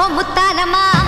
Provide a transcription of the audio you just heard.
ஓ Mutharamma.